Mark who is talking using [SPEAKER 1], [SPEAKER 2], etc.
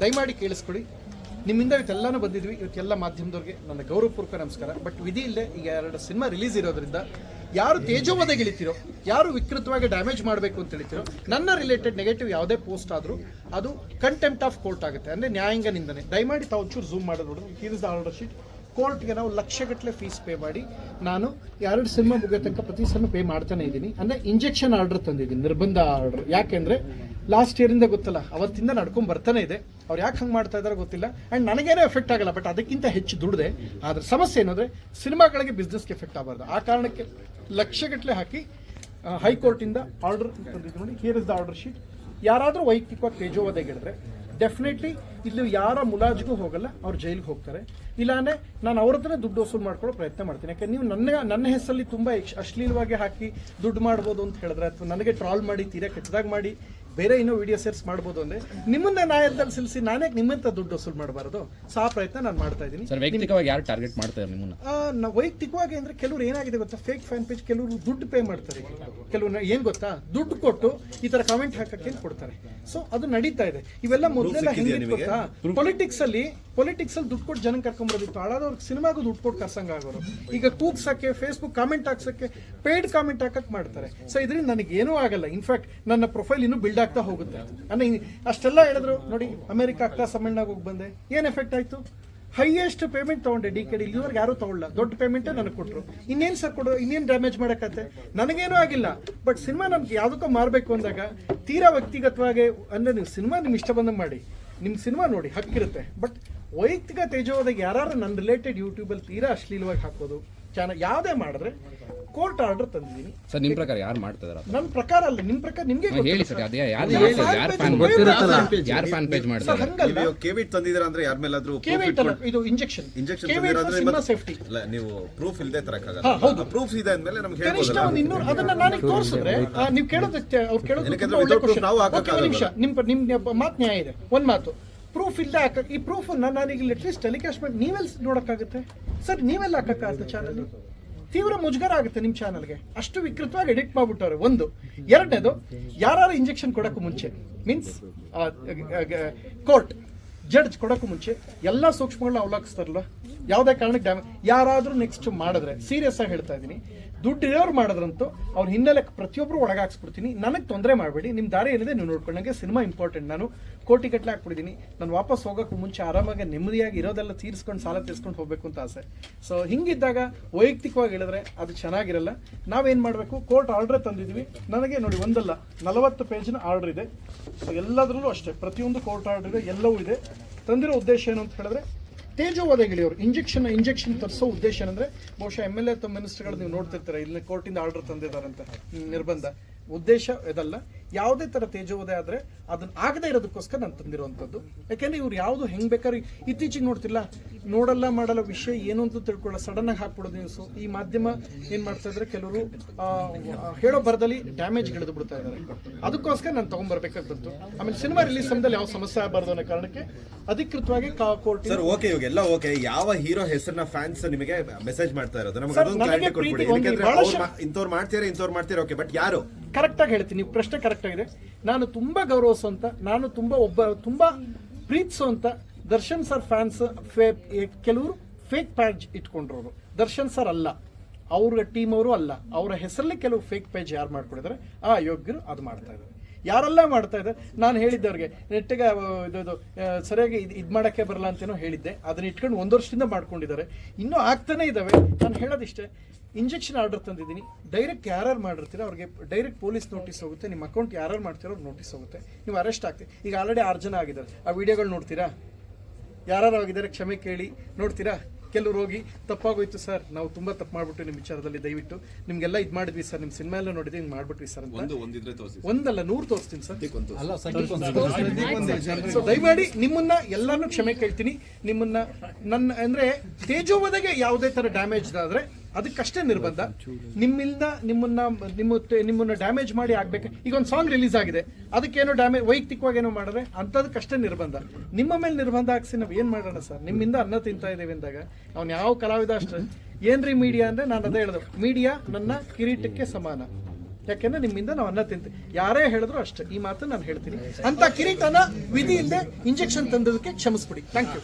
[SPEAKER 1] ದಯಮಾಡಿ ಕೇಳಿಸ್ಕೊಡಿ ನಿಮ್ಮಿಂದ ಇವತ್ತೆಲ್ಲನೂ ಬಂದಿದ್ವಿ, ಇವತ್ತೆಲ್ಲ ಮಾಧ್ಯಮದವ್ರಿಗೆ ನನ್ನ ಗೌರವಪೂರ್ವಕ ನಮಸ್ಕಾರ. ಬಟ್ ವಿಧಿ ಇಲ್ಲದೆ ಈಗ ಎರಡು ಸಿನಿಮಾ ರಿಲೀಸ್ ಇರೋದ್ರಿಂದ ಯಾರು ತೇಜೋವಧೆಗೆ ಇಳಿತಿರೋ ಯಾರು ವಿಕೃತವಾಗಿ ಡ್ಯಾಮೇಜ್ ಮಾಡಬೇಕು ಅಂತ ಹೇಳ್ತಿರೋ, ನನ್ನ ರಿಲೇಟೆಡ್ ನೆಗೆಟಿವ್ ಯಾವುದೇ ಪೋಸ್ಟ್ ಆದರೂ ಅದು ಕಂಟೆಂಪ್ಟ್ ಆಫ್ ಕೋರ್ಟ್ ಆಗುತ್ತೆ. ಅಂದರೆ ನ್ಯಾಯಾಂಗ ನಿಂದನೆ. ದಯಮಾಡಿ ತಾವು ಒಂಚೂರು ಝೂಮ್ ಮಾಡೋದು ನೋಡಿದ್ರೆ here is the order sheet ಕೋರ್ಟ್ಗೆ ನಾವು ಲಕ್ಷಗಟ್ಟಲೆ ಫೀಸ್ ಪೇ ಮಾಡಿ ನಾನು ಎರಡು ಸಿನಿಮಾ ಮುಗಿಯೋ ತನಕ ಪ್ರತಿ ಸಲ ಪೇ ಮಾಡ್ತಾನೆ ಇದ್ದೀನಿ. ಅಂದರೆ ಇಂಜೆಕ್ಷನ್ ಆರ್ಡರ್ ತಂದಿದ್ದೀನಿ, ನಿರ್ಬಂಧ ಆರ್ಡರ್ ಯಾಕೆಂದರೆ ಲಾಸ್ಟ್ ಇಯರಿಂದ ಗೊತ್ತಲ್ಲ, ಅವತ್ತಿಂದ ನಡ್ಕೊಂಡು ಬರ್ತಾನೆ ಇದೆ. ಅವ್ರು ಯಾಕೆ ಹಂಗೆ ಮಾಡ್ತಾ ಇದಾರೆ ಗೊತ್ತಿಲ್ಲ. ಆ್ಯಂಡ್ ನನಗೇನೆ ಎಫೆಕ್ಟ್ ಆಗಲ್ಲ ಬಟ್ ಅದಕ್ಕಿಂತ ಹೆಚ್ಚು ದುಡ್ದೆ. ಆದರೆ ಸಮಸ್ಯೆ ಏನಂದರೆ ಸಿನಿಮಾಗಳಿಗೆ ಬಿಸ್ನೆಸ್ಗೆ ಎಫೆಕ್ಟ್ ಆಗಬಾರ್ದು. ಆ ಕಾರಣಕ್ಕೆ ಲಕ್ಷಗಟ್ಟಲೆ ಹಾಕಿ ಹೈಕೋರ್ಟಿಂದ ಆರ್ಡರ್ ನೋಡಿ here is the order sheet ಯಾರಾದರೂ ವೈಯಕ್ತಿಕವಾಗಿ ತೇಜೋವಧೆಗಿಡಿದ್ರೆ ಡೆಫಿನೆಟ್ಲಿ ಇಲ್ಲಿ ಯಾರ ಮುಲಾಜಿಗೂ ಹೋಗಲ್ಲ, ಅವ್ರು ಜೈಲಿಗೆ ಹೋಗ್ತಾರೆ. ಇಲ್ಲಾಂದ್ರೆ ನಾನು ಅವ್ರ ಹತ್ರ ದುಡ್ಡು ವಸೂಲು ಮಾಡ್ಕೊಳ್ಳೋ ಪ್ರಯತ್ನ ಮಾಡ್ತೀನಿ. ಯಾಕೆ ನೀವು ನನ್ನ ನನ್ನ ಹೆಸರಲ್ಲಿ ತುಂಬ ಅಶ್ಲೀಲವಾಗಿ ಹಾಕಿ ದುಡ್ಡು ಮಾಡ್ಬೋದು ಅಂತ ಹೇಳಿದ್ರೆ ಅಥವಾ ನನಗೆ ಟ್ರಾಲ್ ಮಾಡಿ ತೀರಾ ಕೆಟ್ಟದಾಗಿ ಮಾಡಿ ಬೇರೆ ಇನ್ನೂ ವಿಡಿಯೋ ಸೇರ್ಸ್ ಮಾಡ್ಬೋದು ಅಂದ್ರೆ ನಿಮ್ಮನ್ನ ನ್ಯಾಯದಲ್ಲಿ ಸಿಲ್ಸಿ ನಾನೇ ನಿಮ್ಮಂತ ದುಡ್ಡು ವಸೂಲ್ ಮಾಡಬಾರ್ದು. ಸೊ ಆ ಪ್ರಯತ್ನ ನಾನು ಮಾಡ್ತಾ ಇದ್ದೀನಿ.
[SPEAKER 2] ಸರ್ ವೈಯಕ್ತಿಕವಾಗಿ ಯಾರು ಟಾರ್ಗೆಟ್ ಮಾಡ್ತಾರೆ ನಿಮ್ಮನ್ನ?
[SPEAKER 1] ಆ, ನಾವು ವೈಯಕ್ತಿಕವಾಗಿ ಅಂದ್ರೆ ಕೆಲವರು ಏನಾಗಿದೆ ಗೊತ್ತಾ? ಫೇಕ್ ಫ್ಯಾನ್ ಪೇಜ್ ಕೆಲವರು ದುಡ್ಡು ಪೇ ಮಾಡ್ತಾರೆ. ಕೆಲವರು ಏನ್ ಗೊತ್ತಾ? ದುಡ್ಡು ಕೊಟ್ಟು ಈ ತರ ಕಾಮೆಂಟ್ ಹಾಕಕ್ಕೆ ಕೊಡ್ತಾರೆ. ಸೊ ಅದು ನಡೀತಾ ಇದೆ. ಇವೆಲ್ಲ ಮೊದಲೆಲ್ಲ ಹಿಂದೆ ಗೊತ್ತಾ? ಪೊಲಿಟಿಕ್ಸ್ ಅಲ್ಲಿ ಪೊಲಿಟಿಕ್ಸ್ ಅಲ್ಲಿ ದುಡ್ಡು ಕೊಟ್ಟು ಜನ ಕರ್ಕೊಂಡ್ಬರೋದಿತ್ತು ಹಾಳಾದವ್ರಿಗೆ ಸಿನಿಮಾಗೂ ದುಡ್ಡು ಕೊಟ್ಟು ಕರ್ಸಂಗ ಆಗೋರು. ಈಗ ಕೂಗ್ಸಕ್ಕೆ ಫೇಸ್ಬುಕ್ ಕಾಮೆಂಟ್ ಹಾಕ್ಸಕ್ಕೆ ಪೇಡ್ ಕಾಮೆಂಟ್ ಹಾಕಕ್ ಮಾಡ್ತಾರೆ. ಸೊ ಇದರಿಂದ ನನಗೆ ಏನೂ ಆಗಲ್ಲ ಇನ್ಫ್ಯಾಕ್ಟ್ ನನ್ನ ಪ್ರೊಫೈಲ್ ಇನ್ನೂ ಬಿಲ್ಡ್ ಆಗ್ತಾ ಹೋಗುತ್ತೆ. ಅಂದ್ರೆ ಅಷ್ಟೆಲ್ಲ ಹೇಳಿದ್ರು, ನೋಡಿ, ಅಮೆರಿಕ ಅಕ್ಕ ಸಮ್ಮೇಳನಾಗ ಹೋಗಿ ಬಂದೆ. ಏನ್ ಎಫೆಕ್ಟ್ ಆಯ್ತು? ಹೈಯೆಸ್ಟ್ ಪೇಮೆಂಟ್ ತಗೊಂಡೆ ಡಿ ಕೆ ಡಿ. ಇಲ್ಲಿವರೆಗೆ ಯಾರು ತಗೊಳ್ಳ, ದೊಡ್ಡ ಪೇಮೆಂಟ್ ನನಗೆ ಕೊಟ್ಟರು ಇನ್ನೇನು ಸರ್ ಕೊಡು, ಇನ್ನೇನು ಡ್ಯಾಮೇಜ್ ಮಾಡಕತ್ತೆ? ನನಗೇನೂ ಆಗಿಲ್ಲ. ಬಟ್ ಸಿನಿಮಾ ನಮ್ಗೆ ಯಾವುದಕ್ಕೂ ಮಾರಬೇಕು ಅಂದಾಗ, ತೀರಾ ವ್ಯಕ್ತಿಗತವಾಗಿ, ಅಂದ್ರೆ ನೀವು ಸಿನಿಮಾ ನಿಮ್ಮ ಇಷ್ಟ ಬಂದಂಗೆ ಮಾಡಿ. ನಿಮ್ಮ ಸಿನಿಮಾ ನೋಡಿ, ಹಕ್ಕಿರುತ್ತೆ. ಬಟ್ ವೈಯಕ್ತಿಕ ತೇಜೋದಾಗ ಯಾರು ನನ್ನ ರಿಲೇಟೆಡ್ ಯೂಟ್ಯೂಬಲ್ಲಿ ತೀರಾ ಅಶ್ಲೀಲವಾಗಿ ಹಾಕೋದು ಚಾನಲ್ ಯಾವುದೇ ಮಾಡಿದ್ರೆ ಕೋರ್ಟ್ ಆರ್ಡರ್ ತಂದಿದ್ದೀನಿ.
[SPEAKER 2] ಸರ್ ನಿಮ್ ಪ್ರಕಾರ ಯಾರು ಮಾಡ್ತಿದಾರ ನನ್
[SPEAKER 1] ನನ್ನ ಪ್ರಕಾರ ಅಲ್ಲ ನಿಮ್ಮ ಪ್ರಕಾರ ನಿಮಗೆ
[SPEAKER 2] ಹೇಳಿ ಸರ್ ಅದೇ ಯಾರು
[SPEAKER 1] ಯಾರ್
[SPEAKER 2] ಯಾರು ಫ್ಯಾನ್
[SPEAKER 1] ಗೊತ್ತಿರುತ್ತಲ್ಲ.
[SPEAKER 2] ಯಾರು ಫ್ಯಾನ್ ಪೇಜ್ ಮಾಡ್ತಾರೆ?
[SPEAKER 1] ಹಂಗಲ್ಲ.
[SPEAKER 3] ನೀವು ಕೆವಿಟ್ ತಂದಿದ್ದೀರಾ ಅಂದ್ರೆ ಯಾರ ಮೇಲಾದ್ರೂ
[SPEAKER 1] ಕೆವಿಟ್ ಅಲ್ಲ ಇದು ಇಂಜೆಕ್ಷನ್
[SPEAKER 3] ಇಂಜೆಕ್ಷನ್
[SPEAKER 1] ಕೆವಿಟ್
[SPEAKER 3] ಅಂದ್ರೆ
[SPEAKER 1] ಸಿನಿಮಾ ಸೇಫ್ಟಿ
[SPEAKER 3] ಇಲ್ಲ ನೀವು ಪ್ರೂಫ್ ಇಲ್ಲದೆ
[SPEAKER 1] ತರಕಾಗಲ್ಲ ಹೌದು.
[SPEAKER 3] ಪ್ರೂಫ್ ಇದೆ ಅಂದ್ಮೇಲೆ ನಮ್ಗೆ
[SPEAKER 1] ಕನಿಷ್ಠ
[SPEAKER 3] ಹೇಳ್ಬೋದಲ್ಲ
[SPEAKER 1] ಒಂದು ಇನ್ನೂರು ಅದನ್ನ ನಾನು ತೋರಿಸಿದ್ರೆ ಆ, ನೀವು ಕೇಳೋದಕ್ಕೆ ಅವ್ರು ಕೇಳೋದು
[SPEAKER 3] ಏನಕ್ಕೆ
[SPEAKER 1] ತುಂಬಾ ಒಳ್ಳೆ
[SPEAKER 3] without proof
[SPEAKER 1] question.
[SPEAKER 3] ನಾವು ಹಾಕಕ್ಕಾಗಲ್ಲ.
[SPEAKER 1] ನಿಮಿಷ. ನಿಮ್ ನಿಮ್ ಮಾತು ನ್ಯಾಯ ಇದೆ. ಒಂದು ಮಾತು. ಪ್ರೂಫ್ ಇಲ್ಲದೆ ಹಾಕ ಈ ಪ್ರೂಫ್ ನಾನೀಗ ಅಟ್ಲೀಸ್ಟ್ ಟೆಲಿಕಾಸ್ಟ್ ಮಾಡಿ ನೀವೆಲ್ಲಿ ನೋಡಕ್ಕಾಗುತ್ತೆ? ಸರ್ ನೀವೆಲ್ಲ ಹಾಕಕ್ಕಾಗುತ್ತೆ ಚಾನಲ್ ತೀವ್ರ ಮುಜುಗರ ಆಗುತ್ತೆ ನಿಮ್ಮ ಚಾನಲ್ಗೆ ಅಷ್ಟು ವಿಕೃತವಾಗಿ ಎಡಿಟ್ ಮಾಡ್ಬಿಟ್ಟವ್ರೆ. ಒಂದು. ಎರಡನೇದು ಯಾರು ಇಂಜೆಕ್ಷನ್ ಕೊಡೋಕ್ಕೂ ಮುಂಚೆ ಮೀನ್ಸ್ ಕೋರ್ಟ್ ಜಡ್ಜ್ ಕೊಡೋಕ್ಕೂ ಮುಂಚೆ ಎಲ್ಲ ಸೂಕ್ಷ್ಮಗಳನ್ನ ಅವಲೋಕಿಸ್ತಾರಲ್ಲ, ಯಾವುದೇ ಕಾರಣಕ್ಕೆ ಡ್ಯಾಮೇಜ್ ಯಾರಾದರೂ ನೆಕ್ಸ್ಟ್ ಮಾಡಿದ್ರೆ ಸೀರಿಯಸ್ ಆಗಿ ಹೇಳ್ತಾ ಇದ್ದೀನಿ. ದುಡ್ಡು ಇರೋರು ಮಾಡಿದ್ರಂತೂ ಅವ್ರ ಹಿನ್ನೆಲೆ ಪ್ರತಿಯೊಬ್ಬರು ಒಳಗಾಕ್ಸ್ಬಿಡ್ತೀನಿ. ನನಗೆ ತೊಂದರೆ ಮಾಡಬೇಡಿ. ನಿಮ್ಮ ದಾರಿ ಏನಿದೆ ನೀವು ನೋಡ್ಕೊಂಡು ನನಗೆ ಸಿನಿಮಾ ಇಂಪಾರ್ಟೆಂಟ್ ನಾನು ಕೋಟಿ ಗಟ್ಟಲೆ ಹಾಕ್ಬಿಟ್ಟಿದ್ದೀನಿ. ನಾನು ವಾಪಸ್ ಹೋಗೋಕ್ಕೂ ಮುಂಚೆ ಆರಾಮಾಗಿ ನೆಮ್ಮದಿಯಾಗಿ ಇರೋದೆಲ್ಲ ತೀರಿಸ್ಕೊಂಡು ಸಾಲ ತೀರಿಸ್ಕೊಂಡು ಹೋಗಬೇಕು ಅಂತ ಆಸೆ. ಸೊ ಹಿಂಗಿದ್ದಾಗ ವೈಯಕ್ತಿಕವಾಗಿ ಹೇಳಿದ್ರೆ ಅದು ಚೆನ್ನಾಗಿರಲ್ಲ. ನಾವೇನು ಮಾಡಬೇಕು? ಕೋರ್ಟ್ ಆರ್ಡ್ರೇ ತಂದಿದ್ವಿ. ನನಗೆ ನೋಡಿ ಒಂದಲ್ಲ, ನಲವತ್ತು ಪೇಜ್ನ ಆರ್ಡರ್ ಇದೆ. ಸೊ ಎಲ್ಲದರಲ್ಲೂ ಅಷ್ಟೇ. ಪ್ರತಿಯೊಂದು ಕೋರ್ಟ್ ಆರ್ಡರ್ ಇದೆ, ಎಲ್ಲವೂ ಇದೆ. ತಂದಿರೋ ಉದ್ದೇಶ ಏನು ಅಂತ ಹೇಳಿದ್ರೆ ತೇಜೋವಧೆಗಿಳಿಯವರು ಇಂಜೆಕ್ಷನ್ ಇಂಜೆಕ್ಷನ್ ತರಿಸೋ ಉದ್ದೇಶ ಏನಂದ್ರೆ, ಬಹುಶಃ ಎಂ ಎಲ್ ಎ ಅಥವಾ ಮಿನಿಸ್ಟರ್ಗಳು ನೀವು ನೋಡ್ತಿರ್ತಾರೆ ಇಲ್ಲಿ ಕೋರ್ಟಿಂದ ಆರ್ಡರ್ ತಂದಿದ್ದಾರೆ ಅಂತ ನಿರ್ಬಂಧ. ಉದ್ದೇಶ ಇದಲ್ಲ. ಯಾವುದೇ ತರ ತೇಜೋವದೆ ಆದ್ರೆ ಅದನ್ನ ಆಗದೇ ಇರೋದಕ್ಕೋಸ್ಕರ ನಾನು ತಂದಿರುವಂಥದ್ದು. ಯಾಕೆಂದ್ರೆ ಇವ್ರು ಯಾವುದು ಹೆಂಗ್ ಬೇಕಾದ್ರೆ ಇತ್ತೀಚೆಗೆ ನೋಡ್ತಿಲ್ಲ ನೋಡಲ್ಲ ಮಾಡಲ್ಲ ವಿಷಯ ಏನು ಅಂತ ತಿಳ್ಕೊಳ್ಳೋ ಸಡನ್ ಆಗಿ ಹಾಕ್ಬಿಡೋದು ನ್ಯೂಸು ಈ ಮಾಧ್ಯಮ ಏನ್ ಮಾಡ್ತಾ ಇದ್ರೆ? ಕೆಲವರು ಹೇಳೋ ಬರದಲ್ಲಿ ಡ್ಯಾಮೇಜ್ ಹಿಡಿದು ಬಿಡ್ತಾ ಇದ್ದಾರೆ ಅದಕ್ಕೋಸ್ಕರ ನಾನು ತಗೊಂಡ್ಬರ್ಬೇಕಾಗಿ ಬಂತು ಆಮೇಲೆ ಸಿನಿಮಾ ರಿಲೀಸ್ ಸಮಯದಲ್ಲಿ ಯಾವ ಸಮಸ್ಯೆ ಆಗಬಾರ್ದು ಅನ್ನೋ ಕಾರಣಕ್ಕೆ ಅಧಿಕೃತವಾಗಿ ಕೋರ್ಟ್
[SPEAKER 3] ಸರ್ ಓಕೆ ಇವಾಗೆಲ್ಲ ಓಕೆ ಯಾವ ಹೀರೋ ಹೆಸರನ್ನ ಫ್ಯಾನ್ಸ್ ನಿಮಗೆ ಮೆಸೇಜ್ ಮಾಡ್ತಾ ಇರೋದು? ನಮಗೆ ಅದೊಂದು ಕ್ಲಾರಿಟಿ ಯಾಕಂದ್ರೆ
[SPEAKER 1] ಬಹಳಷ್ಟು-
[SPEAKER 3] ಇಂಥವ್ರು ಮಾಡ್ತೀರಾ ಇಂಥವ್ರು ಮಾಡ್ತೀರಾ ಓಕೆ ಬಟ್ ಯಾರು?
[SPEAKER 1] ಕರೆಕ್ಟ್ ಆಗಿ ಹೇಳ್ತೀನಿ, ನೀವು ಪ್ರಶ್ನೆ ಕರೆಕ್ಟ್ ಆಗಿದೆ. ನಾನು ತುಂಬಾ ಗೌರವಿಸುವಂಥ ನಾನು ತುಂಬ ಒಬ್ಬ, ತುಂಬಾ ಪ್ರೀತಿಸುವಂಥ ದರ್ಶನ್ ಸರ್ ಫ್ಯಾನ್ಸ್ ಫೇ ಕೆಲವರು ಫೇಕ್ ಪ್ಯಾಜ್ ಇಟ್ಕೊಂಡ್ರವರು. ದರ್ಶನ್ ಸರ್ ಅಲ್ಲ, ಅವ್ರ ಟೀಮ್ ಅವರು ಅಲ್ಲ, ಅವರ ಹೆಸರಲ್ಲಿ ಕೆಲವು ಫೇಕ್ ಪ್ಯಾಜ್ ಯಾರು ಮಾಡ್ಕೊಂಡಿದ್ದಾರೆ ಆ ಯೋಗ್ಯರು ಅದು ಮಾಡ್ತಾ ಇದ್ದಾರೆ. ಯಾರೆಲ್ಲ ಮಾಡ್ತಾ ಇದ್ದಾರೆ? ನಾನು ಹೇಳಿದ್ದವ್ರಿಗೆ, ನೆಟ್ಟಿಗೆ ಇದು ಸರಿಯಾಗಿ ಇದು ಇದು ಮಾಡೋಕ್ಕೆ ಬರಲ್ಲ ಅಂತೇನೋ ಹೇಳಿದ್ದೆ. ಅದನ್ನ ಇಟ್ಕೊಂಡು ಒಂದು ವರ್ಷದಿಂದ ಮಾಡ್ಕೊಂಡಿದ್ದಾರೆ. ಇನ್ನೂ ಆಗ್ತಾನೆ ಇದ್ದಾವೆ ನಾನು ಹೇಳೋದಿಷ್ಟೇ ಇಂಜೆಕ್ಷನ್ ಆರ್ಡರ್ ತಂದಿದ್ದೀನಿ. ಡೈರೆಕ್ಟ್ ಯಾರ್ಯಾರು ಮಾಡಿರ್ತೀರ ಅವ್ರಿಗೆ ಡೈರೆಕ್ಟ್ ಪೊಲೀಸ್ ನೋಟಿಸ್ ಹೋಗುತ್ತೆ. ನಿಮ್ಮ ಅಕೌಂಟ್ ಯಾರ್ಯಾರು ಮಾಡ್ತೀರೋ ನೋಟಿಸ್ ಹೋಗುತ್ತೆ. ನೀವು ಅರೆಸ್ಟ್ ಆಗ್ತೀವಿ ಈಗ ಆಲ್ರೆಡಿ ಆರು ಜನ ಆಗಿದ್ದಾರೆ. ಆ ವಿಡಿಯೋಗಳು ನೋಡ್ತೀರಾ? ಯಾರು ಆಗಿದ್ದಾರೆ? ಕ್ಷಮೆ ಕೇಳಿ ನೋಡ್ತೀರಾ? ಕೆಲವ್ರು ಹೋಗಿ ತಪ್ಪಾಗೋಯ್ತು ಸರ್ ನಾವು ತುಂಬಾ ತಪ್ಪು ಮಾಡ್ಬಿಟ್ಟು ನಿಮ್ಮ ವಿಚಾರದಲ್ಲಿ ದಯವಿಟ್ಟು ನಿಮ್ಗೆಲ್ಲ ಇದು ಮಾಡಿದ್ವಿ ಸರ್ ನಿಮ್ಮ ಸಿನಿಮಾ ಎಲ್ಲ ನೋಡಿದ್ವಿ ಹಿಂಗ್ ಮಾಡ್ಬಿಟ್ವಿ ಸರ್ ಅಂತ.
[SPEAKER 3] ಒಂದಿದ್ರೆ ತೋರಿಸಿ
[SPEAKER 1] ಒಂದಲ್ಲ ನೂರ್ ತೋರಿಸ್ತೀನಿ ಸರ್. ಸೊ ದಯಮಾಡಿ ನಿಮ್ಮನ್ನ ಎಲ್ಲಾನು ಕ್ಷಮೆ ಕೇಳ್ತೀನಿ. ನಿಮ್ಮನ್ನ ನನ್ನ ಅಂದ್ರೆ ತೇಜೋವಧೆಗೆ ಯಾವುದೇ ತರ ಡ್ಯಾಮೇಜ್ ಆದ್ರೆ ಅದಕ್ಕಷ್ಟೇ ನಿರ್ಬಂಧ. ನಿಮ್ಮಿಂದ ನಿಮ್ಮನ್ನ ನಿಮ್ಮ ನಿಮ್ಮನ್ನ ಡ್ಯಾಮೇಜ್ ಮಾಡಿ ಆಗ್ಬೇಕು. ಈಗ ಒಂದು ಸಾಂಗ್ ರಿಲೀಸ್ ಆಗಿದೆ. ಅದಕ್ಕೇನೋ ಡ್ಯಾಮೇಜ್ ವೈಯಕ್ತಿಕವಾಗಿ ಏನೋ ಮಾಡಿದ್ರೆ ಅಂಥದಕ್ಕಷ್ಟೇ ನಿರ್ಬಂಧ. ನಿಮ್ಮ ಮೇಲೆ ನಿರ್ಬಂಧ ಹಾಕ್ಸಿ ನಾವು ಏನು ಮಾಡೋಣ ಸರ್? ನಿಮ್ಮಿಂದ ಅನ್ನ ತಿಂತಾ ಇದ್ದೀವಿ ಅಂದಾಗ, ಅವ್ನು ಯಾವ ಕಲಾವಿದ ಅಷ್ಟೇ. ಏನ್ರಿ ಮೀಡಿಯಾ ಅಂದ್ರೆ ನಾನು ಅದೇ ಹೇಳ್ದೆ. ಮೀಡಿಯಾ ನನ್ನ ಕಿರೀಟಕ್ಕೆ ಸಮಾನ. ಯಾಕೆಂದ್ರೆ ನಿಮ್ಮಿಂದ ನಾವು ಅನ್ನ ತಿಂತೀವಿ. ಯಾರೇ ಹೇಳಿದ್ರು ಅಷ್ಟೇ. ಈ ಮಾತು ನಾನು ಹೇಳ್ತೀನಿ. ಅಂತ ಕಿರೀಟನ ವಿಧಿ ಇಲ್ಲದೆ ಇಂಜೆಕ್ಷನ್ ತಂದದಕ್ಕೆ ಕ್ಷಮಿಸ್ಬಿಡಿ. Thank you